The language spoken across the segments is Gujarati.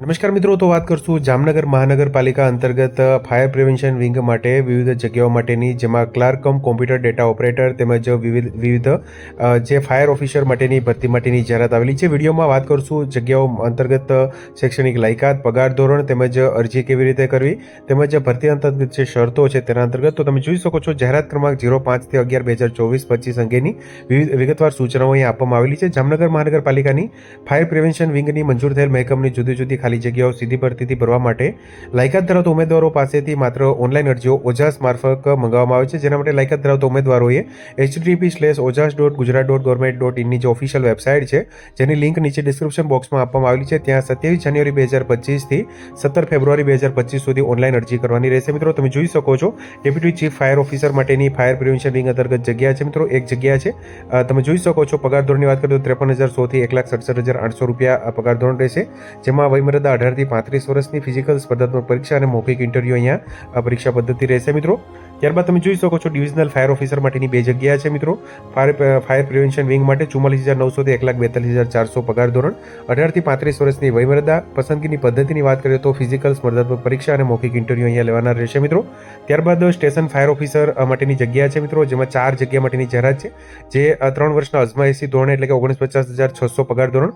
નમસ્કાર મિત્રો, તો વાત કરશું જામનગર મહાનગરપાલિકા અંતર્ગત ફાયર પ્રિવેન્શન વિંગ માટે વિવિધ જગ્યાઓ માટેની, જેમાં clerk cum computer data operator તેમજ વિવિધ વિવિધ જે ફાયર ઓફિસર માટેની ભરતી માટેની જાહેરાત આવેલી છે. વિડીયોમાં વાત કરશું જગ્યાઓ અંતર્ગત શૈક્ષણિક લાયકાત, પગાર ધોરણ તેમજ અરજી કેવી રીતે કરવી, તેમજ ભરતી અંતર્ગત જે શરતો છે તેના અંતર્ગત. તો તમે જોઈ શકો છો, જાહેરાત ક્રમાંક જીરો પાંચથી અગિયાર બે હજાર ચોવીસ પચીસ અંગેની વિવિધ, વિગતવાર સૂચનાઓ અહીં આપવામાં આવેલી છે. જામનગર મહાનગરપાલિકાની ફાયર પ્રિવેન્શન વિંગની મંજૂર થયેલ મહેકમની જુદી જુદી ખાલી જગ્યાઓ સીધી ભરતીથી ભરવા માટે લાયકાત ધરાવતા ઉમેદવારો પાસેથી માત્ર ઓનલાઈન અરજીઓ ઓજાસ મારફત મંગાવવામાં આવે છે. જેના માટે લાયકાત ધરાવતા ઉમેદવારોએ HTTP slash Ojas dot Gujarat dot government dot ઇનની જે ઓફિશિયલ વેબસાઇટ છે, જેની લિંક નીચે ડિસ્ક્રિપ્શન બોક્સમાં આપવામાં આવેલી છે. ત્યાં સત્યાવીસ જાન્યુઆરી બે હજાર પચીસથી સત્તર ફેબ્રુઆરી બે હજાર પચીસ સુધી ઓનલાઈન અરજી કરવાની રહેશે. મિત્રો, તમે જોઈ શકો છો ડેપ્યુટી ચીફ ફાયર ઓફિસર માટેની ફાયર પ્રિવેન્શન વિંગ અંતર્ગત જગ્યા છે. મિત્રો, એક જગ્યા છે. તમે જોઈ શકો છો, પગાર ધોરણની વાત કરીએ તો ત્રેપન હજાર સોથી એક લાખ સડસઠ હજાર આઠસો રૂપિયા પગાર ધોરણ રહેશે. જેમાં વયમર્યાદા અઢારથી પાંત્રીસ વર્ષની ફિઝિકલ સ્પર્ધાત્મક પરીક્ષા અને મૌખિક ઇન્ટરવ્યૂ અહીંયા પરીક્ષા પદ્ધતિ રહેશે મિત્રો. ત્યારબાદ તમે જોઈ શકો છો ડિવિઝનલ ફાયર ઓફિસર માટેની બે જગ્યા છે મિત્રો. ફાયર ફાયર પ્રિવેન્શન વિંગ માટે ચુમ્માલીસ હજાર નવસોથી એક લાખ બેતાલીસ હજાર ચારસો પગાર ધોરણ અઢારથી પાંત્રીસ વર્ષની વયમર્યાદા, પસંદગીની પદ્ધતિની વાત કરીએ તો ફિઝિકલ સ્પર્ધાત્મક પરીક્ષા અને મૌખિક ઇન્ટરવ્યૂ અહીંયા લેવાના રહેશે મિત્રો. ત્યારબાદ સ્ટેશન ફાયર ઓફિસર માટેની જગ્યા છે મિત્રો, જેમાં ચાર જગ્યા માટેની જાહેરાત છે, જે ત્રણ વર્ષના અજમાયશી ધોરણ એટલે કે ઓગણીસ પચાસ હજાર છસો પગાર ધોરણ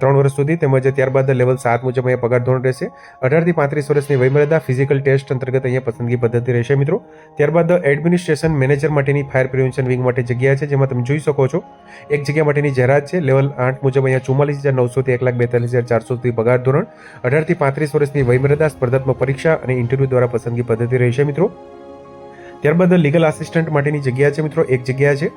ત્રણ વર્ષ સુધી તેમજ ત્યારબાદ લેવલ સાત મુજબ અહીંયા પગાર ધોરણ રહેશે. અઢારથી પાંત્રીસ વર્ષની વયમર્યાદા ફિઝિકલ ટેસ્ટ અંતર્ગત અહીંયા પસંદગી પદ્ધતિ રહેશે મિત્રો. ત્યારબાદ એડમિનિસ્ટ્રેશન મેનેજર માટેની ફાયર પ્રિવેન્શન વિંગ માટે જગ્યા છે, જેમાં તમે જોઈ શકો છો. એક જગ્યા માટેની જાહેરાત છે લેવલ આઠ મુજબ અહીંયા ચુમ્માલીસ હજાર નવસોથી એક લાખ બેતાલીસ હજાર ચારસો સુધી પગાર ધોરણ. અઢારથી પાંત્રીસ વર્ષની વયમર્યાદા સ્પર્ધાત્મક પરીક્ષા અને ઇન્ટરવ્યૂ દ્વારા પસંદગી પદ્ધતિ રહેશે મિત્રો. ત્યારબાદ લીગલ આસિસ્ટન્ટ માટેની જગ્યા છે મિત્રો, એક જગ્યા છે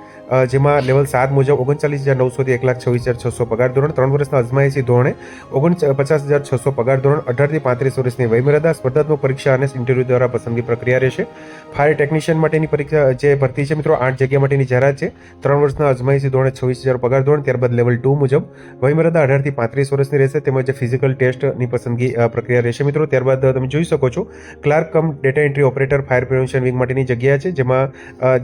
જેમાં લેવલ સાત મુજબ ઓગણચાલીસ હજાર નવસોથી એક લાખ છવ્વીસ હજાર છસો પગાર ધોરણ, ત્રણ વર્ષના અજમાયશી ધોરણે ઓગણ પચાસ હજાર છસો પગાર ધોરણ, અઢારથી પાંત્રીસ વર્ષની વયમર્યાદા, સ્પર્ધાત્મક પરીક્ષા અને ઇન્ટરવ્યૂ દ્વારા પસંદગી પ્રક્રિયા રહેશે. ફાયર ટેકનિશિયન માટેની પરીક્ષા, જે ભરતી છે મિત્રો, આઠ જગ્યા માટેની જાહેરાત છે. ત્રણ વર્ષના અજમાયશી ધોરણે છવ્વીસ હજાર પગાર ધોરણ, ત્યારબાદ લેવલ ટુ મુજબ વયમર્યાદા અઢારથી પાંત્રીસ વર્ષની રહેશે, તેમજ ફિઝિકલ ટેસ્ટની પસંદગી પ્રક્રિયા રહેશે મિત્રો. ત્યારબાદ તમે જોઈ શકો છો clerk cum data entry operator fire prevention wing માટેની જગ્યા છે, જેમાં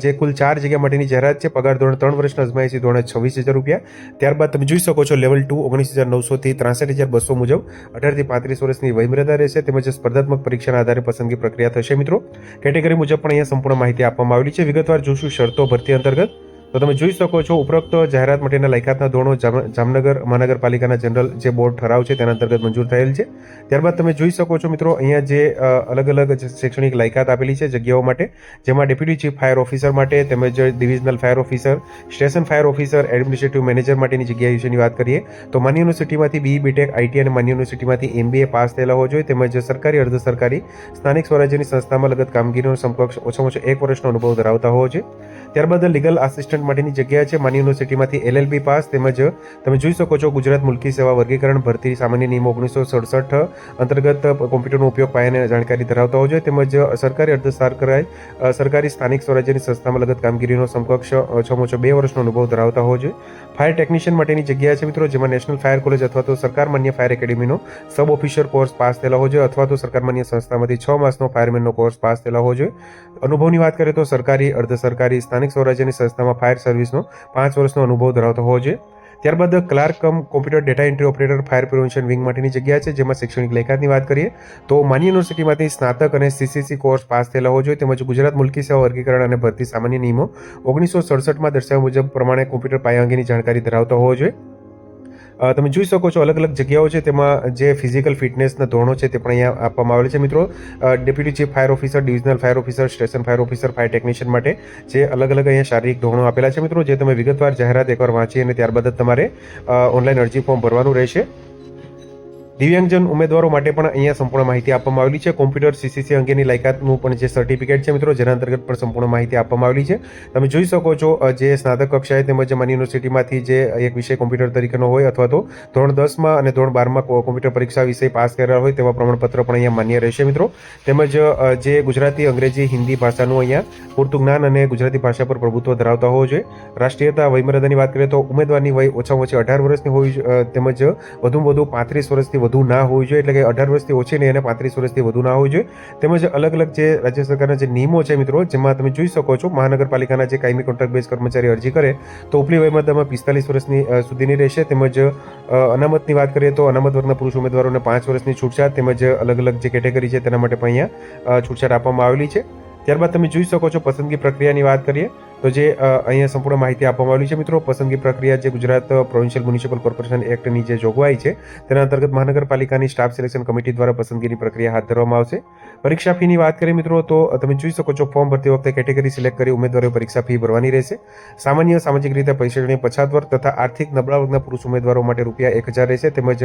જે કુલ ચાર જગ્યા માટેની જાહેરાત છે, પગાર ધોરણ ત્રણ વર્ષના અજમાયશી ધોરણે છવ્વીસ હજાર રૂપિયા. ત્યારબાદ તમે જોઈ શકો છો લેવલ ટુ ઓગણીસ હજાર નવસોથી ત્રાસઠ હજાર બસો મુજબ અઢારથી પાંત્રીસ વર્ષની વયમર્યાદા રહેશે, તેમજ સ્પર્ધાત્મક પરીક્ષાના આધારે પસંદગી પ્રક્રિયા થશે મિત્રો. કેટેગરી મુજબ પણ અહીંયા સંપૂર્ણ માહિતી આપવામાં આવેલી છે. વિગતવાર જોશું શરતો ભરતી અંતર્ગત. તો તમે જોઈ શકો છો, ઉપરોક્ત જાહેરાત માટેના લાયકાતના ધોરણો જામ- જામનગર મહાનગરપાલિકાના જનરલ જે બોર્ડ ઠરાવ છે તેના અંતર્ગત મંજૂર થયેલ છે. ત્યારબાદ તમે જોઈ શકો છો મિત્રો, અહીંયા જે અલગ અલગ શૈક્ષણિક લાયકાત આપેલી છે જગ્યાઓ માટે, જેમાં ડેપ્યુટી ચીફ ફાયર ઓફિસર માટે, તેમજ divisional fire officer station fire officer administrative manager માટેની જગ્યા વિશેની વાત કરીએ, તો માન્ય યુનિવર્સિટીમાંથી બી બીટેક આઈટી અને માન્ય યુનિવર્સિટીમાંથી એમબીએ પાસ થયેલા હોવા જોઈએ, તેમજ સરકારી, અર્ધ સરકારી સ્થાનિક સ્વરાજ્યની સંસ્થામાં લગત કામગીરીનો સમકક્ષ ઓછામાં ઓછો એક વર્ષનો અનુભવ ધરાવતા હોવો જોઈએ. ત્યારબાદ લીગલ આસિસ્ટન્ટ માટેની જગ્યા છે માની યુનિવર્સિટીમાંથી એલએલબી પાસ. તેમજ તમે જોઈ શકો છો ગુજરાત મુલકી સેવા વર્ગીકરણ ભરતી સામાન્ય નિયમો ઓગણીસો સડસઠ અંતર્ગત કોમ્પ્યુટરનો ઉપયોગ પાયાને જાણકારી ધરાવતા હોવો જોઈએ તેમજ સરકારી અર્ધ સરકારી સરકારી સ્થાનિક સ્વરાજ્યની સંસ્થામાં લગત કામગીરીનો સમકક્ષ ઓછામાં છો બે વર્ષનો અનુભવ ધરાવતા હોવો જોઈએ ફાયર ટેકનિશિયન માટેની જગ્યા છે મિત્રો, જેમાં નેશનલ ફાયર કોલેજ અથવા તો સરકાર માન્ય ફાયર એકેડેમીનો સબ ઓફિસર કોર્સ પાસ થયેલા હોવો જોઈએ અથવા તો સરકાર માન્ય સંસ્થામાંથી છ માસનો ફાયરમેનનો કોર્સ પાસ થયેલા હોવો જોઈએ અનુભવની વાત કરીએ તો સરકારી, અર્ધ સરકારી, સ્થાનિક સ્વરાજ્યની સંસ્થામાં ફાયર સર્વિસનો પાંચ વર્ષનો અનુભવ ધરાવતો હોવો જોઈએ. ત્યારબાદ clerk cum computer data entry operator fire prevention wing માટેની જગ્યા છે, જેમાં શૈક્ષણિક લાયકાતની વાત કરીએ, તો માન્ય યુનિવર્સિટીમાંથી સ્નાતક અને સીસીસી કોર્સ પાસ થયેલા હોવો જોઈએ. તેમજ ગુજરાત મુલકી સેવા વર્ગીકરણ અને ભરતી સામાન્ય નિયમો ઓગણીસો સડસઠમાં દર્શાવ્યા મુજબ પ્રમાણે કોમ્પ્યુટર પાયા અંગેની જાણકારી ધરાવતો હોવો જોઈએ. તમે જોઈ શકો છો અલગ અલગ જગ્યાઓ છે. તેમાં જે ફિઝિકલ ફિટનેસના ધોરણો છે તે પણ અહીંયા આપવામાં આવેલ છે મિત્રો. Deputy chief fire officer divisional fire officer station fire officer fire technician માટે જે અલગ અલગ અહીંયા શારીરિક ધોરણો આપેલા છે મિત્રો, જે તમે વિગતવાર જાહેરાત એકવાર વાંચી અને ત્યારબાદ તમારે ઓનલાઈન અરજી ફોર્મ ભરવાનું રહેશે. દિવ્યાંગજન ઉમેદવારો માટે પણ અહીંયા સંપૂર્ણ માહિતી આપવામાં આવેલી છે. કોમ્પ્યુટર સીસીસી અંગેની લાયકાતનું પણ જે સર્ટિફિકેટ છે મિત્રો, જેના અંતર્ગત પણ સંપૂર્ણ માહિતી આપવામાં આવેલી છે. તમે જોઈ શકો છો જે સ્નાતક કક્ષાએ તેમજ માની યુનિવર્સિટીમાંથી જે એક વિષય કોમ્પ્યુટર તરીકેનો હોય અથવા તો ધોરણ દસમાં અને ધોરણ બારમાં કોમ્પ્યુટર પરીક્ષા વિષય પાસ કરેલા હોય તેવા પ્રમાણપત્ર પણ અહીંયા માન્ય રહેશે મિત્રો. તેમજ જે ગુજરાતી, અંગ્રેજી, હિન્દી ભાષાનું અહીંયા પૂરતું જ્ઞાન અને ગુજરાતી ભાષા પર પ્રભુત્વ ધરાવતા હોવો જોઈએ. રાષ્ટ્રીયતા વયમર્યાદાની વાત કરીએ તો ઉમેદવારની વય ઓછામાં ઓછી અઢાર વર્ષની હોવી તેમજ વધુમાં વધુ પાંત્રીસ વર્ષથી વધુ ના હોવી જોઈએ, એટલે કે અઢાર વર્ષથી ઓછી નહીં અને પાંત્રીસ વર્ષથી વધુ ના હોવી જોઈએ. તેમજ અલગ અલગ જે રાજ્ય સરકારના જે નિયમો છે મિત્રો, જેમાં તમે જોઈ શકો છો, મહાનગરપાલિકાના જે કાયમી કોન્ટ્રાક્ટ બેઝ કર્મચારી અરજી કરે, તો ઉપલી વયમર્યાદામાં પિસ્તાલીસ વર્ષની સુધીની રહેશે. તેમજ અનામતની વાત કરીએ તો અનામત વર્ગના પુરુષ ઉમેદવારોને પાંચ વર્ષની છૂટછાટ, તેમજ અલગ અલગ જે કેટેગરી છે તેના માટે પણ અહીંયા છૂટછાટ આપવામાં આવેલી છે. ત્યારબાદ તમે જોઈ શકો છો પસંદગી પ્રક્રિયાની વાત કરીએ તો જે અહીંયા સંપૂર્ણ માહિતી આપવામાં આવેલી છે મિત્રો. પસંદગી પ્રક્રિયા જે ગુજરાત પ્રોવિન્શિયલ મ્યુનિસિપલ કોર્પોરેશન એક્ટની જે જોગવાઈ છે. તેના અંતર્ગત મહાનગરપાલિકાની સ્ટાફ સિલેક્શન કમિટી દ્વારા પસંદગીની પ્રક્રિયા હાથ ધરવામાં આવશે. પરીક્ષા ફીની વાત કરીએ મિત્રો, તો તમે જોઈ શકો છો, ફોર્મ ભરતી વખતે કેટેગરી સિલેક્ટ કરી ઉમેદવારોએ પરીક્ષા ફી ભરવાની રહેશે. સામાન્ય સામાજિક રીતે પૈસાની પછાત વર્ગ તથા આર્થિક નબળા વર્ગના પુરુષ ઉમેદવારો માટે રૂપિયા એક હજાર રહેશે. તેમજ,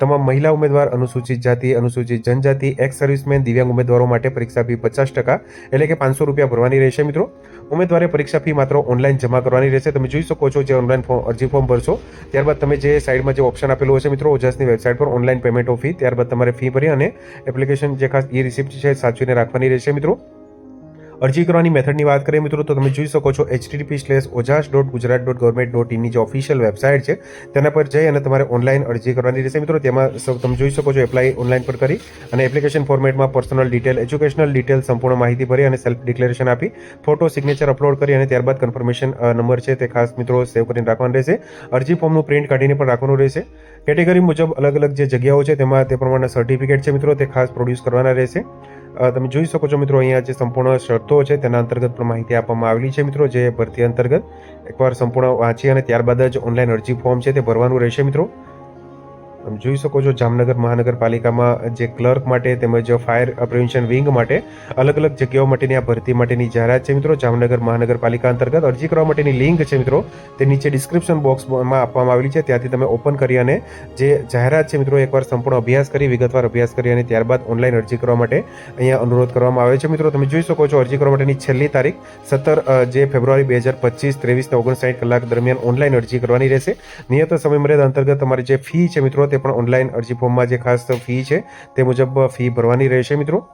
તમામ મહિલા ઉમેદવાર, અનુસૂચિત જાતિ, અનુસૂચિત જનજાતિ એક્સ સર્વિસમેન દિવ્યાંગ ઉમેદવારો માટે પરીક્ષા ફી પચાસ ટકા એટલે કે પાંચસો રૂપિયા ભરવાની રહેશે મિત્રો. ઉમેદવારે પરીક્ષા ફી માત્ર ઓનલાઈન જમા કરવાની રહેશે. તમે જોઈ શકો છો જે ઓનલાઈન ફોર્મ અરજી ફોર્મ ભરશો. ત્યારબાદ તમે જે સાઈડમાં જે ઓપ્શન આપેલું હશે મિત્રો, ઓજાસની વેબસાઇટ પર ઓનલાઈન પેમેન્ટ ઓફ ફી ત્યારબાદ તમારે ફી ભરી અને એપ્લિકેશન જે ખાસ ઈ રિસિપ્ટ છે સાચવીને રાખવાની રહેશે મિત્રો. અરજી કરવાની મેથડની વાત કરીએ મિત્રો, તો તમે જોઈ શકો છો HTTP slash Ojas dot Gujarat dot government dot ઇનની જે ઓફિશિયલ વેબસાઇટ છે, તેના પર જઈ અને તમારે ઓનલાઈન અરજી કરવાની રહેશે. મિત્રો, તેમાં તમે જોઈ શકો છો એપ્લાય ઓનલાઈન પર કરી અને એપ્લિકેશન ફોર્મેટમાં પર્સનલ ડિટેલ એજ્યુકેશનલ ડિટેલ સંપૂર્ણ માહિતી ભરી અને સેલ્ફ ડિક્લેરેશન આપી ફોટો સિગ્નેચર અપલોડ કરી અને ત્યારબાદ કન્ફર્મેશન નંબર છે તે ખાસ મિત્રો સેવ કરીને રાખવાનું રહેશે. અરજી ફોર્મનું પ્રિન્ટ કાઢીને પણ રાખવાનું રહેશે. કેટેગરી મુજબ અલગ અલગ જે જગ્યાઓ છે, તેમાં તે પ્રમાણે સર્ટિફિકેટ છે મિત્રો, તે ખાસ પ્રોડ્યુસ કરવાના રહેશે. તમે જોઈ શકો છો મિત્રો, અહીંયા જે સંપૂર્ણ શરતો છે તેના અંતર્ગત પણ માહિતી આપવામાં આવેલી છે મિત્રો, જે ભરતી અંતર્ગત એકવાર સંપૂર્ણ વાંચી અને ત્યારબાદ જ ઓનલાઈન અરજી ફોર્મ છે તે ભરવાનું રહેશે મિત્રો. તમે જોઈ શકો છો જામનગર મહાનગરપાલિકામાં જે ક્લર્ક માટે તેમજ ફાયર પ્રિવેન્શન વિંગ માટે અલગ અલગ જગ્યાઓ માટેની આ ભરતી માટેની જાહેરાત છે મિત્રો. જામનગર મહાનગરપાલિકા અંતર્ગત અરજી કરવા માટેની લિંક છે મિત્રો. તે નીચે ડિસ્ક્રિપ્શન બોક્સમાં આપવામાં આવેલી છે. ત્યાંથી તમે ઓપન કરી અને જે જાહેરાત છે મિત્રો, એકવાર સંપૂર્ણ અભ્યાસ કરી, વિગતવાર અભ્યાસ કરી અને ત્યારબાદ ઓનલાઈન અરજી કરવા માટે અહીંયા અનુરોધ કરવામાં આવે છે મિત્રો. તમે જોઈ શકો છો અરજી કરવા માટેની છેલ્લી તારીખ સત્તર જે ફેબ્રુઆરી બે હજાર પચીસ, ત્રેવીસ ને ઓગણસાઠ કલાક દરમિયાન ઓનલાઈન અરજી કરવાની રહેશે. નિયત સમયમર્યાદા અંતર્ગત તમારી જે ફી છે મિત્રો તે પણ ઓનલાઈન અરજી ફોર્મમાં જે ખાસ ફી છે, તે મુજબ ફી ભરવાની રહેશે મિત્રો.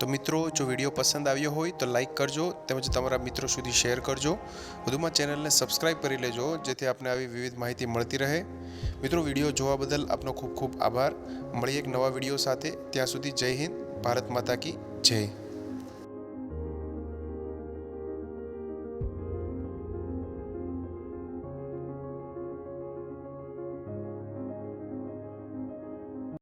તો મિત્રો, જો વીડિયો પસંદ આવ્યો હોય, તો લાઈક કરજો, તેમજ તમારા મિત્રો સુધી શેર કરજો. વધુમાં ચેનલને સબસ્ક્રાઇબ કરી લેજો, જેથી આપને આવી વિવિધ માહિતી મળતી રહે. મિત્રો, વીડિયો જોવા બદલ આપનો ખૂબ ખૂબ આભાર. મળીએ એક નવા વીડિયો સાથે. ત્યાં સુધી જય હિન્દ, ભારત માતા કી જય.